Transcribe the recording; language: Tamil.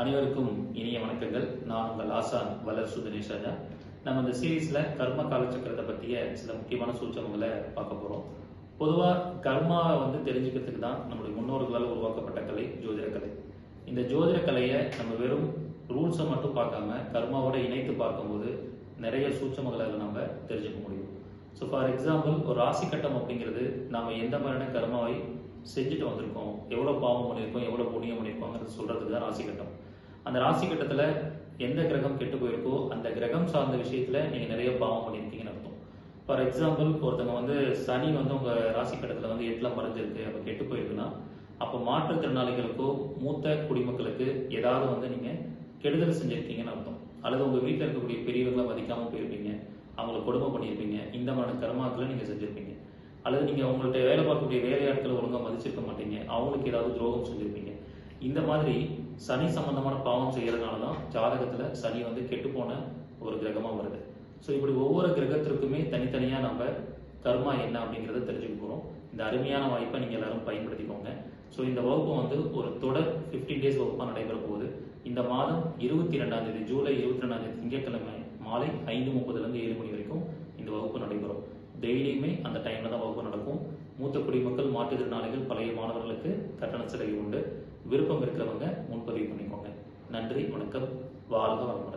அனைவருக்கும் இனிய வணக்கங்கள். நான் உங்கள் ஆசான் வளர் சுதனேஷ் ராஜா நம்ம இந்த சீரீஸ்ல கர்ம காலச்சக்கரத்தை பற்றிய சில முக்கியமான சூச்சகங்களை பார்க்க போறோம். பொதுவா கர்மா வந்து தெரிஞ்சுக்கிறதுக்கு தான் நம்முடைய முன்னோர்களால் உருவாக்கப்பட்ட கலை ஜோதிட கலை. இந்த ஜோதிட கலையை நம்ம வெறும் ரூல்ஸை மட்டும் பார்க்காம கர்மாவோட இணைத்து பார்க்கும்போது நிறைய சூட்சமங்களை அதில் நம்ம தெரிஞ்சுக்க முடியும். ஸோ ஃபார் எக்ஸாம்பிள் ஒரு ராசி கட்டம் அப்படிங்கிறது நாம் எந்த மாதிரியான கர்மாவை செஞ்சுட்டு வந்திருக்கோம் எவ்வளோ பாவம் பண்ணியிருக்கோம் எவ்வளோ புண்ணியம் பண்ணியிருக்கோங்கிறது சொல்கிறதுக்கு தான் ராசி கட்டம். அந்த ராசி கட்டத்தில் எந்த கிரகம் கெட்டு போயிருக்கோ அந்த கிரகம் சார்ந்த விஷயத்தில் நீங்கள் நிறைய பாவம் பண்ணியிருக்கீங்கன்னு அர்த்தம். ஃபார் எக்ஸாம்பிள் ஒருத்தவங்க வந்து சனி வந்து உங்கள் ராசி கட்டத்தில் வந்து எட்டில் மறைஞ்சிருக்கு அப்போ கெட்டு போயிருக்குன்னா அப்போ மாற்றுத்திறனாளிகளுக்கோ மூத்த குடிமக்களுக்கு ஏதாவது வந்து நீங்கள் கெடுதல் செஞ்சுருக்கீங்கன்னு அர்த்தம். அல்லது உங்கள் வீட்டில் இருக்கக்கூடிய பெரியவர்களை மதிக்காமல் போயிருப்பீங்க அவங்களை கொடுமை பண்ணியிருப்பீங்க இந்த மாதிரியான கர்மாக்களை நீங்கள் செஞ்சுருப்பீங்க. அல்லது நீங்கள் உங்கள்கிட்ட வேலை பார்க்கக்கூடிய வேலையாட்களை ஒழுங்காக மதிச்சிருக்க மாட்டீங்க அவங்களுக்கு ஏதாவது துரோகம் செஞ்சுருப்பீங்க. இந்த மாதிரி சனி சம்பந்தமான பாவம் செய்யறதுனால தான் ஜாதகத்தில் சனி வந்து கெட்டு போன ஒரு கிரகமாக வருது. ஸோ இப்படி ஒவ்வொரு கிரகத்திற்குமே தனித்தனியாக நம்ம கர்மா என்ன அப்படிங்கிறத தெரிஞ்சுக்க போகிறோம் இந்த அருமையான வாய்ப்பை நீங்கள் எல்லாரும் பயன்படுத்திக்கோங்க. ஸோ இந்த வகுப்பு வந்து ஒரு தொடர் 15 டேஸ் வகுப்பாக நடைபெற போகுது. இந்த மாதம் இருபத்தி ரெண்டாம் தேதி ஜூலை இருபத்தி ரெண்டாம் தேதி திங்கட்கிழமை மாலை ஐந்து முப்பதுலேருந்து ஏழு மணி வரைக்கும் இந்த வகுப்பு நடைபெறும். டெய்லியுமே அந்த டைமில் தான் வகுப்பு நடக்கும். மூத்த குடிமக்கள் மாற்றுத்திறனாளிகள் விருப்பம் இருக்கிறவங்க முன்பதிவு பண்ணிக்கோங்க. நன்றி வணக்கம் வாழ்க வளமுடன்.